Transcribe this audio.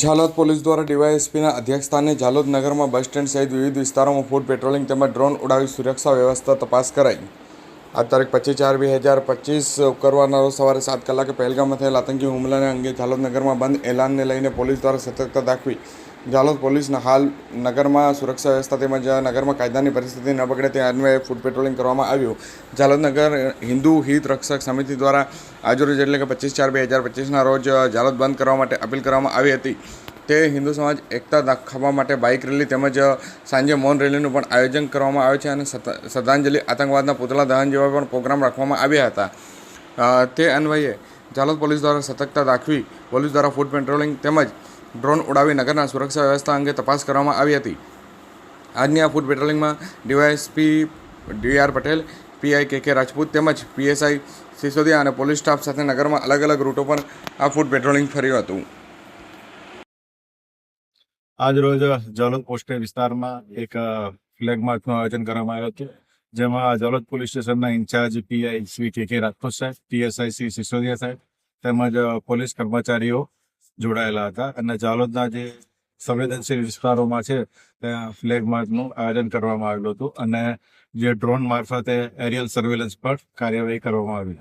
Jhalod police દ્વારા ડીવાયએસપીના અધ્યક્ષસ્થાને ઝાલોદ નગરમાં બસ સ્ટેન્ડ સહિત વિવિધ વિસ્તારોમાં ફૂડ પેટ્રોલિંગ તેમજ ડ્રોન ઉડાવી સુરક્ષા વ્યવસ્થા તપાસ કરાઈ. આ તારીખ પચીસ ચાર બે હજાર પચીસ કરવાના રોજ સવારે સાત કલાકે પહેલગામમાં થયેલ આતંકી હુમલાને અંગે ઝાલોદ નગરમાં બંધ એલાનને લઈને પોલીસ દ્વારા સતર્કતા દાખવી ઝાલોદ પોલીસના હાલ નગરમાં સુરક્ષા વ્યવસ્થા તેમજ નગરમાં કાયદાની પરિસ્થિતિ ન બગડે તે અન્વયે ફૂડ પેટ્રોલિંગ કરવામાં આવ્યું. નગર હિન્દુ હિત રક્ષક સમિતિ દ્વારા આજરોજ એટલે કે પચીસ ચાર બે હજાર પચીસના રોજ ઝાલોદ બંધ કરવા માટે અપીલ કરવામાં આવી હતી. તે હિન્દુ સમાજ એકતા દાખવવા માટે બાઇક રેલી તેમજ સાંજે મૌન રેલીનું પણ આયોજન કરવામાં આવે છે અને શ્રદ્ધાંજલિ આતંકવાદના પુતળા દહન જેવા પણ પ્રોગ્રામ રાખવામાં આવ્યા હતા. તે અન્વયે જાલોદ પોલીસ દ્વારા સતર્કતા દાખવી, પોલીસ દ્વારા ફૂડ પેટ્રોલિંગ તેમજ ડ્રોન ઉડાવી નગરના સુરક્ષા વ્યવસ્થા અંગે તપાસ કરવામાં આવી હતી. આજની આ food પેટ્રોલિંગમાં DYSP D R Patel, PI K K Rajput તેમજ પીએસઆઈ સિસોદિયા અને પોલીસ સ્ટાફ સાથે નગરમાં અલગ અલગ રૂટો પર આ ફૂડ પેટ્રોલિંગ ફર્યું હતું. આજ રોજ જલોદ પોસ્ટે વિસ્તારમાં એક ફ્લેગ માર્ચનું આયોજન કરવામાં આવ્યું હતું. જેમાં જલોદ પોલીસ સ્ટેશનના incharge PI Shri K K Rajput સાહેબ, પીએસઆઈ શ્રી સિસોદિયા સાહેબ તેમજ પોલીસ કર્મચારીઓ જોડાયેલા હતા. અને જાલોદના જે સંવેદનશીલ વિસ્તારોમાં છે, ત્યાં ફ્લેગ માર્ચનું આયોજન કરવામાં આવેલું હતું. અને જે ડ્રોન મારફતે એરિયલ સર્વેલન્સ પર કાર્યવાહી કરવામાં આવી.